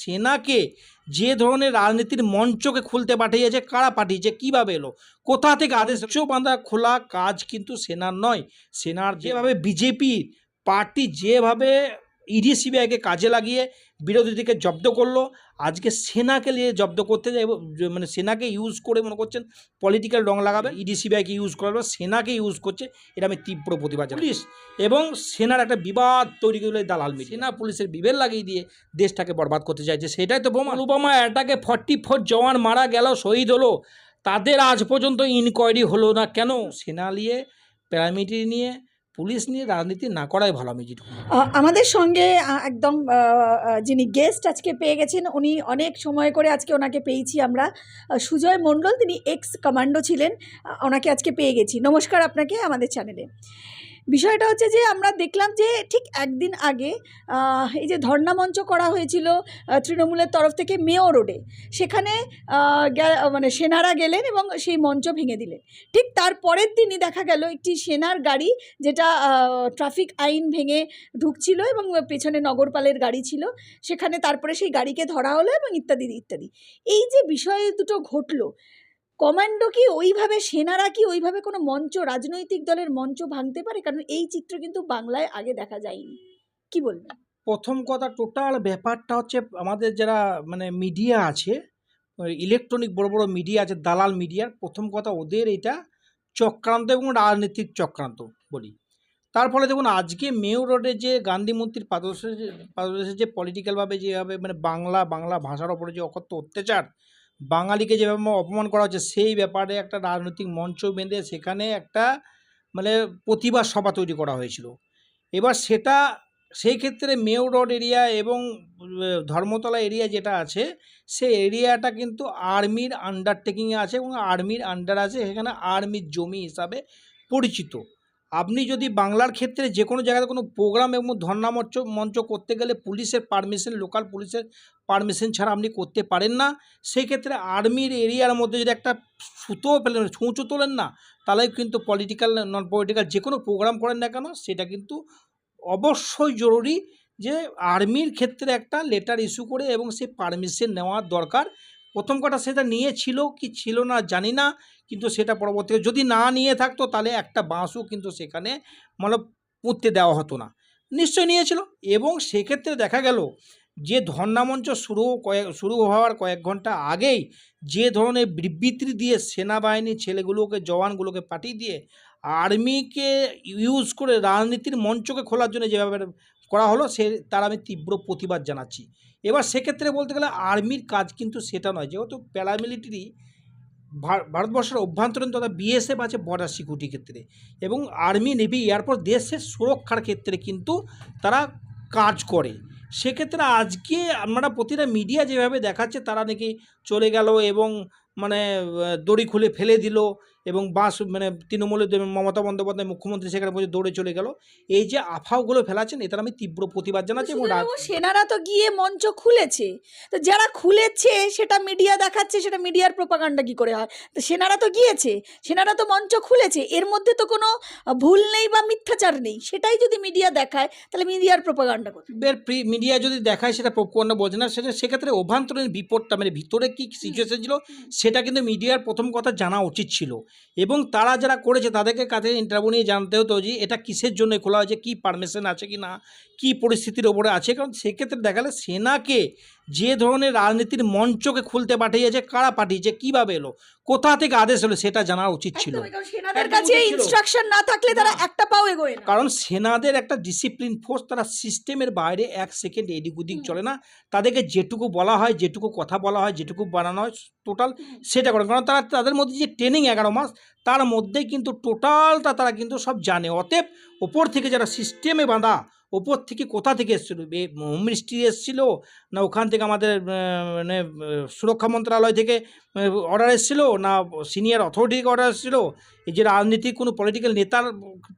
সেনাকে যে ধরনের রাজনীতির মঞ্চকে খুলতে পাঠিয়েছে, কারা পাঠিয়েছে, কীভাবে এলো? কোথা থেকে আদেশ বাঁধা খোলা কাজ কিন্তু সেনার নয়। সেনার যেভাবে বিজেপি পার্টি যেভাবে ইডি, সিবিআইকে কাজে লাগিয়ে বিরোধীদেরকে জব্দ করল। আজকে সেনাকে নিয়ে জব্দ করতে মানে সেনাকে ইউজ করে মনে করছেন পলিটিক্যাল রং লাগাবে ইডি সিবিআইকে ইউজ করাবে সেনাকে ইউজ করছে এটা আমি তীব্র প্রতিবাদ। পুলিশ। এবং সেনার একটা বিবাদ তৈরি করে দালাল মিল সেনা পুলিশের বিভেদ লাগিয়ে দিয়ে দেশটাকে বরবাদ করতে চাইছে সেটাই তো বোমা পুলবামা অ্যাটাকে ফর্টি ফোর জওয়ান মারা গেল শহীদ হলো। তাদের আজ পর্যন্ত ইনকোয়ারি হলো না কেন? সেনা নিয়ে প্যারামিলিটারি নিয়ে পুলিশ নিয়ে রাজনীতি না করাই ভালো, আমি যেটুকু আমাদের সঙ্গে একদম যিনি গেস্ট আজকে পেয়ে গেছেন, উনি অনেক সময় করে আজকে ওনাকে পেয়েছি আমরা। সুজয় মণ্ডল, তিনি এক্স কমান্ডো ছিলেন ওনাকে আজকে পেয়ে গেছি। নমস্কার আপনাকে, আমাদের চ্যানেলে বিষয়টা হচ্ছে যে আমরা দেখলাম যে ঠিক একদিন আগে এই যে ধর্ণা মঞ্চ করা হয়েছিল তৃণমূলের তরফ থেকে মেয়ো রোডে। সেখানে মানে সেনারা গেলেন এবং সেই মঞ্চ ভেঙে দিলেন। ঠিক তার পরের দিনই দেখা গেল একটি সেনার গাড়ি যেটা ট্রাফিক আইন ভেঙে ঢুকছিল এবং পেছনে নগরপালের গাড়ি ছিল। সেখানে তারপরে সেই গাড়িকে ধরা হলো এবং ইত্যাদি ইত্যাদি। এই যে বিষয় দুটো ঘটলো কমান্ডো কি ওইভাবে, সেনারা কি ওইভাবে কোনো মঞ্চ, রাজনৈতিক দলের মঞ্চ ভাঙতে পারে? কারণ এই চিত্র কিন্তু বাংলায় আগে দেখা যায়নি। কি বলবেন? প্রথম কথা, টোটাল ব্যাপারটা হচ্ছে আমাদের যারা মানে মিডিয়া আছে ইলেকট্রনিক বড় বড় মিডিয়া আছে, দালাল মিডিয়ার প্রথম কথা ওদের এটা চক্রান্ত এবং রাজনীতিক চক্রান্ত বলি। তার ফলে দেখুন, আজকে মেয়র রোডে যে গান্ধী মূর্তির পাদদেশে যে পাদদেশে যে পলিটিক্যালভাবে যেভাবে মানে বাংলা বাংলা ভাষার ওপরে যে অকথ্য অত্যাচার বাঙালিকে যেভাবে অপমান করা হচ্ছে, সেই ব্যাপারে একটা রাজনৈতিক মঞ্চ বেঁধে সেখানে একটা মানে প্রতিবাদ সভা তৈরি করা হয়েছিল। এবার সেটা, সেই ক্ষেত্রে মেও রোড এরিয়া এবং ধর্মতলা এরিয়া যেটা আছে, সে এরিয়াটা কিন্তু আর্মির আন্ডারটেকিংয়ে আছে এবং আর্মির আন্ডার আছে, সেখানে আর্মির জমি হিসাবে পরিচিত। আপনি যদি বাংলার ক্ষেত্রে যে কোনো জায়গায় কোনো প্রোগ্রাম এবং ধর্ণা মঞ্চ মঞ্চ করতে গেলে পুলিশের পারমিশন লোকাল পুলিশের পারমিশন ছাড়া আপনি করতে পারেন না। সেই ক্ষেত্রে আর্মির এরিয়ার মধ্যে যদি একটা সুতো ফেলেন, ছুঁচো তোলেন না তাহলে কিন্তু পলিটিক্যাল নন পলিটিক্যাল যে কোনো প্রোগ্রাম করেন না কেন, সেটা কিন্তু অবশ্যই জরুরি যে আর্মির ক্ষেত্রে একটা লেটার ইস্যু করে এবং সে পারমিশন নেওয়ার দরকার। প্রথম কথা সেটা নিয়েছিল কি ছিল না জানি না। কিন্তু সেটা পরবর্তীতে যদি না নিয়ে থাকতো, তাহলে একটা বাঁশও কিন্তু সেখানে মানে পুঁততে দেওয়া হতো না। নিশ্চয় নিয়েছিল। এবং সেক্ষেত্রে দেখা গেল যে ধর্নামঞ্চ শুরু কয়েক, শুরু হওয়ার কয়েক ঘণ্টা আগেই যে ধরনের বিবৃতি দিয়ে সেনাবাহিনী ছেলেগুলোকে, জওয়ানগুলোকে পাঠিয়ে দিয়ে আর্মিকে ইউজ করে রাজনীতির মঞ্চকে খোলার জন্য যেভাবে করা হলো, সে, তার আমি তীব্র প্রতিবাদ জানাচ্ছি। এবার সেক্ষেত্রে বলতে গেলে আর্মির কাজ কিন্তু সেটা নয়। যেহেতু প্যারামিলিটারি ভারতবর্ষের অভ্যন্তরীণ তথা বিএসএফ আছে বর্ডার সিকিউরিটি ক্ষেত্রে এবং আর্মি নেভি এয়ারফোর্স দেশের সুরক্ষার ক্ষেত্রে কিন্তু তারা কাজ করে। সেক্ষেত্রে আজকে আমরা প্রতিটা মিডিয়া যেভাবে দেখাচ্ছে তারা নাকি চলে গেল এবং মানে দড়ি খুলে ফেলে দিল এবং বাস মানে তৃণমূলের মমতা বন্দ্যোপাধ্যায় মুখ্যমন্ত্রী সেখানে পর্যন্ত দৌড়ে চলে গেল। এই যে আফাওগুলো ফেলাচ্ছেন এটার আমি তীব্র প্রতিবাদ জানাচ্ছি এবং সেনারা তো গিয়ে মঞ্চ খুলেছে। তো যারা খুলেছে সেটা মিডিয়া দেখাচ্ছে সেটা মিডিয়ার প্রপাগান্ডা কি করে হয়? তো সেনারা তো গিয়েছে সেনারা তো মঞ্চ খুলেছে। এর মধ্যে তো কোনো ভুল নেই বা মিথ্যাচার নেই। সেটাই যদি মিডিয়া দেখায় তাহলে মিডিয়ার প্রপাগান্ডা এর মিডিয়া যদি দেখায় সেটা পপকর্ন বোঝে না। সেটা সেক্ষেত্রে অভ্যন্তরীণ বিপদটা মানে ভিতরে কী সিচুয়েশন ছিল সেটা কিন্তু মিডিয়ার প্রথম কথা জানা উচিত ছিল। এবং তারা যারা করেছে তাদেরকে কাছে ইন্টারভিউ নিয়ে জানতে হতো যে এটা কিসের জন্য খোলা হয়েছে, কী পারমিশন আছে কি না, কী পরিস্থিতির ওপরে আছে, কারণ সেক্ষেত্রে দেখালে সেনাকে যে ধরনের রাজনীতির মঞ্চকে খুলতে পাঠিয়েছে কারা পাঠিয়েছে কীভাবে এলো কোথা থেকে আদেশ হলো সেটা জানা উচিত ছিল। সেনাদের কাছে ইনস্ট্রাকশন না থাকলে তারা একটা পাও এগোয় কারণ সেনাদের একটা ডিসিপ্লিন ফোর্স তারা সিস্টেমের বাইরে এক সেকেন্ড এদিক ওদিক চলে না। তাদেরকে যেটুকু বলা হয় যেটুকু কথা বলা হয় যেটুকু বানানো হয় টোটাল সেটা করে কারণ তারা তাদের মধ্যে যে ট্রেনিং এগারো মাস তার মধ্যেই কিন্তু টোটালটা তারা কিন্তু সব জানে। অতএব ওপর থেকে যারা সিস্টেমে বাঁধা ওপর থেকে কোথা থেকে এসেছিল? হোম মিনিস্ট্রি এসেছিল না ওখান থেকে আমাদের মানে সুরক্ষা মন্ত্রণালয় থেকে অর্ডার এসেছিল, না সিনিয়র অথরিটি অর্ডার এসেছিল, এই যে রাজনীতিক কোনো পলিটিক্যাল নেতার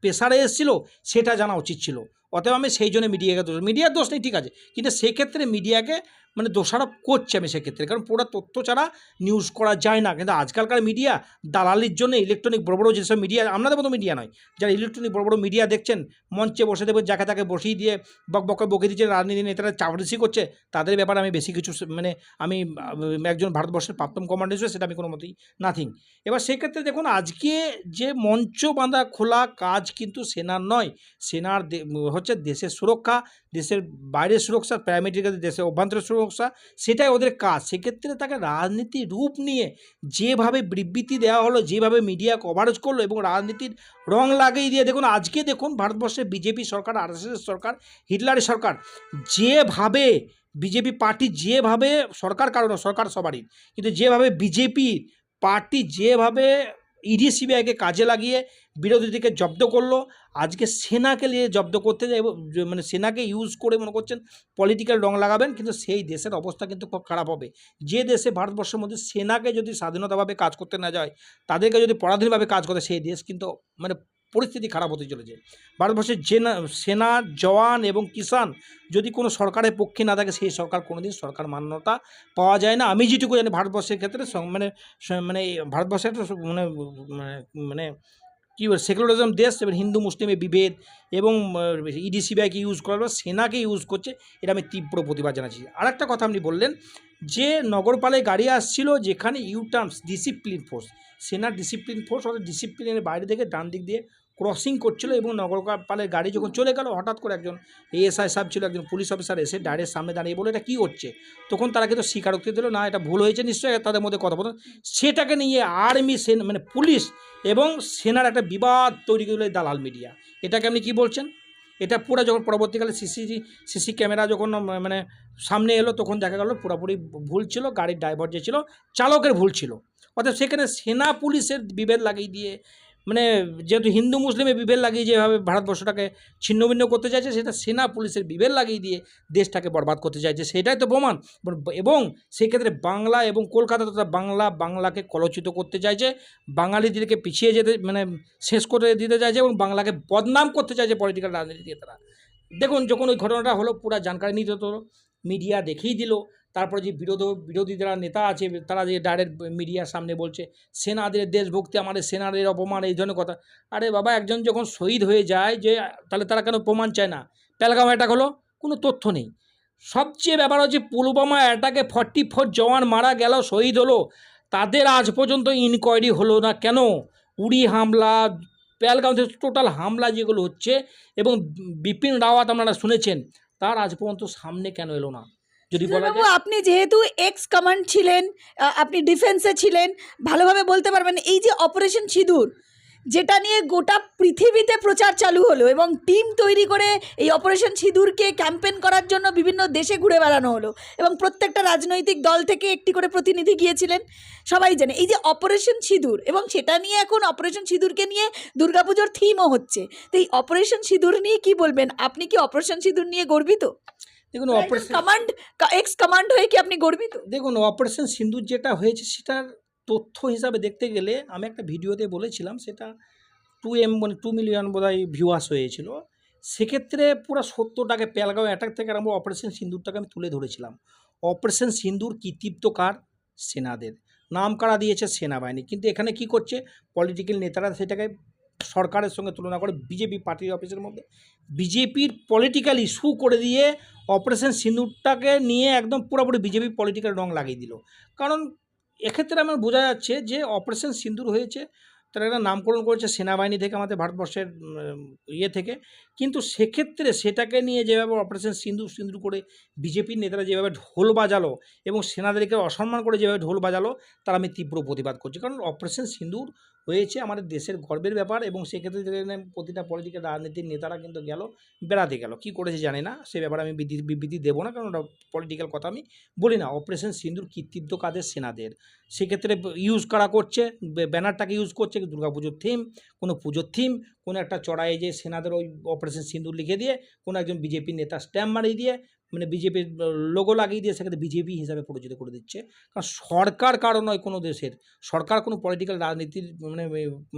প্রেসারে এসেছিল, সেটা জানা উচিত ছিল। অতএব আমি সেই জন্য মিডিয়াকে দোষ মিডিয়ার দোষ নেই, ঠিক আছে। কিন্তু সেক্ষেত্রে মিডিয়াকে মানে দোষারোপ করছে আমি সেক্ষেত্রে, কারণ পুরো তথ্য ছাড়া নিউজ করা যায় না। কিন্তু আজকালকার মিডিয়া দালালির জন্য ইলেকট্রনিক বড় বড় যেসব মিডিয়া আপনাদের মতো মিডিয়া নয়। যারা ইলেকট্রনিক বড় বড় মিডিয়া দেখছেন, মঞ্চে বসে দেবে যাকে তাকে বসিয়ে দিয়ে বক বকে বকে দিচ্ছে রাজনীতি নেতারা চাপড়িসি করছে, তাদের ব্যাপারে আমি বেশি কিছু মানে আমি একজন ভারতবর্ষের প্রাপ্তম কমান্ডার হিসেবে সেটা আমি কোনো মতেই নাথিং এবার সেক্ষেত্রে দেখুন, আজকে যে মঞ্চ বাঁধা খোলা কাজ কিন্তু সেনার নয়, সেনার হচ্ছে দেশের সুরক্ষা, দেশের বাইরের সুরক্ষা প্যারামেডিক্যাল দেশের অভ্যন্তরের সুরক্ষা, সেটাই ওদের কাজ। সেক্ষেত্রে তাকে রাজনীতি রূপ নিয়ে যেভাবে বিবৃতি দেওয়া হলো, যেভাবে মিডিয়া কভারেজ করল এবং রাজনীতির রং লাগিয়ে দিয়ে, দেখুন, আজকে দেখুন, ভারতবর্ষের বিজেপি সরকার আরএসএস সরকার, হিটলারের সরকার, যেভাবে বিজেপি পার্টি যেভাবে, সরকার কারণ সরকার সবারই, কিন্তু যেভাবে বিজেপি পার্টি যেভাবে ইডি সিবিআইকে কাজে লাগিয়ে বিরোধীদেরকে জব্দ করল, আজকে সেনাকে নিয়ে জব্দ করতে মানে সেনাকে ইউজ করে মনে করছেন পলিটিক্যাল রং লাগাবেন, কিন্তু সেই দেশের অবস্থা কিন্তু খুব খারাপ হবে। যে দেশে ভারতবর্ষের মধ্যে সেনাকে যদি স্বাধীনতাভাবে কাজ করতে না যায়, তাদেরকে যদি পরাধীনভাবে কাজ করে সেই দেশ কিন্তু মানে পরিস্থিতি খারাপ হতে চলেছে। ভারতবর্ষের জেনা, সেনা, জওয়ান এবং কিষান যদি কোনো সরকারের পক্ষে না থাকে, সেই সরকার কোনোদিন সরকার মান্যতা পাওয়া যায় না। আমি যেটুকু জানি, ভারতবর্ষের ক্ষেত্রে মানে মানে ভারতবর্ষের স- মানে মানে- মানে কী বলে সেকুলারিজম দেশ, এবার হিন্দু মুসলিমের বিভেদ এবং ইডিসি ব্যাগকে ইউজ করার পর সেনাকে ইউজ করছে, এটা আমি তীব্র প্রতিবাদ জানাচ্ছি। আর একটা কথা আপনি বললেন, যে নগরপালে গাড়ি আসছিল, যেখানে ইউটার্নস ডিসিপ্লিন ফোর্স সেনার ডিসিপ্লিন ফোর্স অর্থাৎ ডিসিপ্লিনের বাইরে থেকে ডান দিক দিয়ে ক্রসিং করছিল এবং নগরপালের গাড়ি যখন চলে গেল, হঠাৎ করে একজন এএসআই সাহেব ছিল, একজন পুলিশ অফিসার এসে ডাইরেক্ট সামনে দাঁড়িয়ে বলে এটা কী হচ্ছে? তখন তারা কিন্তু স্বীকারোক্তি দিল, না, এটা ভুল হয়েছে, নিশ্চয়ই তাদের মধ্যে কথা বলতো সেটাকে নিয়ে আর্মি সেন মানে পুলিশ এবং সেনার একটা বিবাদ তৈরি এই দালাল মিডিয়া এটাকে আপনি কী বলছেন? এটা পুরো যখন পরবর্তীকালে সিসি সিসি ক্যামেরা যখন মানে সামনে এলো, তখন দেখা গেল পুরোপুরি ভুল ছিল, গাড়ির ড্রাইভার যে ছিল, চালকের ভুল ছিল। অর্থাৎ সেখানে সেনা পুলিশের বিভেদ লাগিয়ে দিয়ে মানে যেহেতু হিন্দু মুসলিমে বিভেদ লাগিয়ে যেভাবে ভারতবর্ষটাকে ছিন্নভিন্ন করতে চাইছে, সেটা সেনা পুলিশের বিভেদ লাগিয়ে দিয়ে দেশটাকে বরবাদ করতে চাইছে। সেটাই তো প্রমাণ। এবং সেক্ষেত্রে বাংলা এবং কলকাতা তথা বাংলা, বাংলাকে কলচিত করতে চাইছে, বাঙালিদেরকে পিছিয়ে যেতে মানে শেষ করে দিতে চাইছে এবং বাংলাকে বদনাম করতে চাইছে পলিটিক্যাল রাজনীতি দিয়ে তারা। দেখুন, যখন ওই ঘটনাটা হলো, পুরা জানকারি নিতে হতো মিডিয়া দেখেই দিল তারপরে যে বিরোধ, বিরোধী যারা নেতা আছে, তারা যে ডাইরেক্ট মিডিয়ার সামনে বলছে, সেনাদের দেশভক্তি, আমাদের সেনাদের অপমান, এই ধরনের কথা। আরে বাবা, একজন যখন শহীদ হয়ে যায় যে, তাহলে তারা কেন প্রমাণ চায় না? পেলগাম অ্যাটাক হলো, কোনো তথ্য নেই। সবচেয়ে ব্যাপার হচ্ছে পুলবামা অ্যাটাকে ফর্টি ফোর জওয়ান মারা গেল, শহীদ হলো। তাদের আজ পর্যন্ত ইনকোয়ারি হলো না কেন? উড়ি হামলা পেলগাঁও টোটাল হামলা যেগুলো হচ্ছে, এবং বিপিন রাওয়াত আপনারা শুনেছেন, তার আজ পর্যন্ত সামনে কেন এলো না? যদি বলা বাবু যায়। আপনি যেহেতু এক্স কমান্ড ছিলেন আপনি ডিফেন্সে ছিলেন ভালোভাবে বলতে পারবেন এই যে অপারেশন সিঁদুর যেটা নিয়ে গোটা পৃথিবীতে প্রচার চালু হলো এবং টিম তৈরি করে এই অপারেশন সিঁদুরকে ক্যাম্পেন করার জন্য বিভিন্ন দেশে ঘুরে বেড়ানো হলো এবং প্রত্যেকটা রাজনৈতিক দল থেকে একটি করে প্রতিনিধি গিয়েছিলেন। সবাই জানে এই যে অপারেশন সিঁদুর এবং সেটা নিয়ে এখন অপারেশন সিঁদুরকে নিয়ে দুর্গাপুজোর থিমও হচ্ছে। তো এই অপারেশন সিঁদুর নিয়ে কি বলবেন? আপনি কি অপারেশন সিঁদুর নিয়ে গর্বিত? দেখুন অপারেশন কমান্ড এক্স কমান্ড হয়ে কি আপনি গর্বিত? দেখুন অপারেশন সিন্দুর যেটা হয়েছে সেটার তথ্য হিসাবে দেখতে গেলে আমি একটা ভিডিওতে বলেছিলাম সেটা টু এম মানে টু মিলিয়ন বোধহয় ভিউয়ার্স হয়েছিল। সেক্ষেত্রে পুরো সত্যটাকে পেলগাঁও অ্যাটাক থেকে আরম্ভ অপারেশন সিন্দুরটাকে আমি তুলে ধরেছিলাম। অপারেশন সিন্দুর কৃতিত্ব কার? সেনাদের। নাম কারা দিয়েছে? সেনাবাহিনী। কিন্তু এখানে কি করছে? পলিটিক্যাল নেতারা সেটাকে সরকারের সঙ্গে তুলনা করে বিজেপি পার্টির অফিসের মধ্যে। বিজেপির পলিটিক্যাল ইস্যু করে দিয়ে অপারেশন সিন্দুরটাকে নিয়ে একদম পুরোপুরি বিজেপি পলিটিক্যাল রং লাগিয়ে দিল। কারণ এক্ষেত্রে আমার বোঝা যাচ্ছে যে অপারেশন সিন্দুর হয়েছে, তারা একটা নামকরণ করেছে সেনাবাহিনী থেকে আমাদের ভারতবর্ষের ইয়ে থেকে। কিন্তু সেক্ষেত্রে সেটাকে নিয়ে যেভাবে অপারেশন সিন্দুর সিন্দুর করে বিজেপির নেতারা যেভাবে ঢোল বাজালো এবং সেনাদেরকে অসম্মান করে যেভাবে ঢোল বাজালো, তার আমি তীব্র প্রতিবাদ করছি। কারণ অপারেশন সিন্দুর হয়েছে, আমাদের দেশের গর্বের ব্যাপার এবং সেক্ষেত্রে প্রতিটা পলিটিক্যাল রাজনীতির নেতারা কিন্তু গেল, বেড়াতে গেল। কি করেছে জানে না, সে ব্যাপারে আমি বিবৃতি দেবো না, কারণ ওটা পলিটিক্যাল কথা আমি বলি না। অপারেশন সিন্দুর কৃতিত্ব কাদের সেনাদের। সেক্ষেত্রে ইউজ করা করছে? ব্যানারটাকে ইউজ করছে দুর্গা পুজোর থিম কোনো পুজোর থিম কোনো একটা চড়াইয়ে যে সেনাদের ওই অপারেশন সিন্দুর লিখে দিয়ে, কোনো একজন বিজেপি নেতা স্ট্যাম্প মারিয়ে দিয়ে মানে বিজেপির লোগো লাগিয়ে দিয়ে সেখানে বিজেপি হিসাবে পরিচিত করে দিচ্ছে। কারণ সরকার কারও নয় কোনো দেশের। সরকার কোনো পলিটিক্যাল রাজনীতির মানে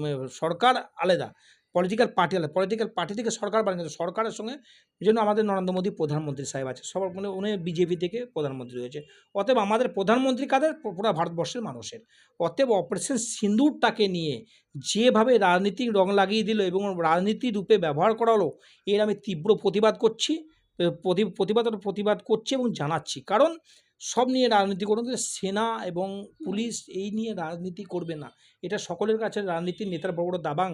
মানে সরকার আলাদা। পলিটিক্যাল পার্টি আলাদা। পলিটিক্যাল পার্টি থেকে সরকার বানিয়েছে সরকারের সঙ্গে জন্য আমাদের নরেন্দ্র মোদী প্রধানমন্ত্রী সাহেব আছে। সবার মানে উনি বিজেপি থেকে প্রধানমন্ত্রী হয়েছে। অতএব আমাদের প্রধানমন্ত্রী কাদের? পুরো ভারতবর্ষের মানুষের। অতএব অপারেশন সিন্দুরটাকে নিয়ে যেভাবে রাজনীতির রং লাগিয়ে দিল এবং রাজনীতি রূপে ব্যবহার করা হলো এর আমি তীব্র প্রতিবাদ করছি। প্রতিবাদ প্রতিবাদ করছি এবং জানাচ্ছি। কারণ সব নিয়ে রাজনীতি করুন সেনা এবং পুলিশ এই নিয়ে রাজনীতি করবে না। এটা সকলের কাছে, রাজনীতির নেতার বড় বড় দাবাং,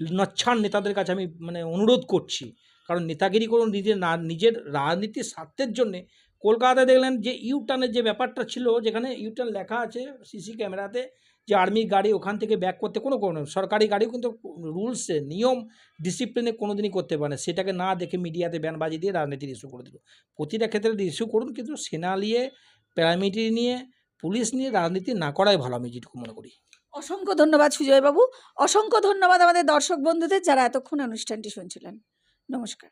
নচ্ছান নেতাদের কাছে আমি মানে অনুরোধ করছি। কারণ নেতাগিরি করুন, নিজের না, নিজের রাজনীতির স্বার্থের জন্যে। কলকাতায় দেখলেন যে ইউটার্নের যে ব্যাপারটা ছিল, যেখানে ইউটার্ন লেখা আছে সিসি ক্যামেরাতে যে আর্মি গাড়ি ওখান থেকে ব্যাক করতে কোনো কোনো সরকারি গাড়িও কিন্তু রুলসে নিয়ম ডিসিপ্লিনে কোনো দিনই করতে পারে না। সেটাকে না দেখে মিডিয়াতে ব্যান ব্যানবাজি দিয়ে রাজনীতির ইস্যু করে দিল। প্রতিটা ক্ষেত্রে ইস্যু করুন, কিন্তু সেনা নিয়ে প্যারামিলিটারি নিয়ে পুলিশ নিয়ে রাজনীতি না করাই ভালো, আমি যেটুকু মনে করি। অসংখ্য ধন্যবাদ সুজয়বাবু। অসংখ্য ধন্যবাদ আমাদের দর্শক বন্ধুদের যারা এতক্ষণ অনুষ্ঠানটি শুনছিলেন। নমস্কার।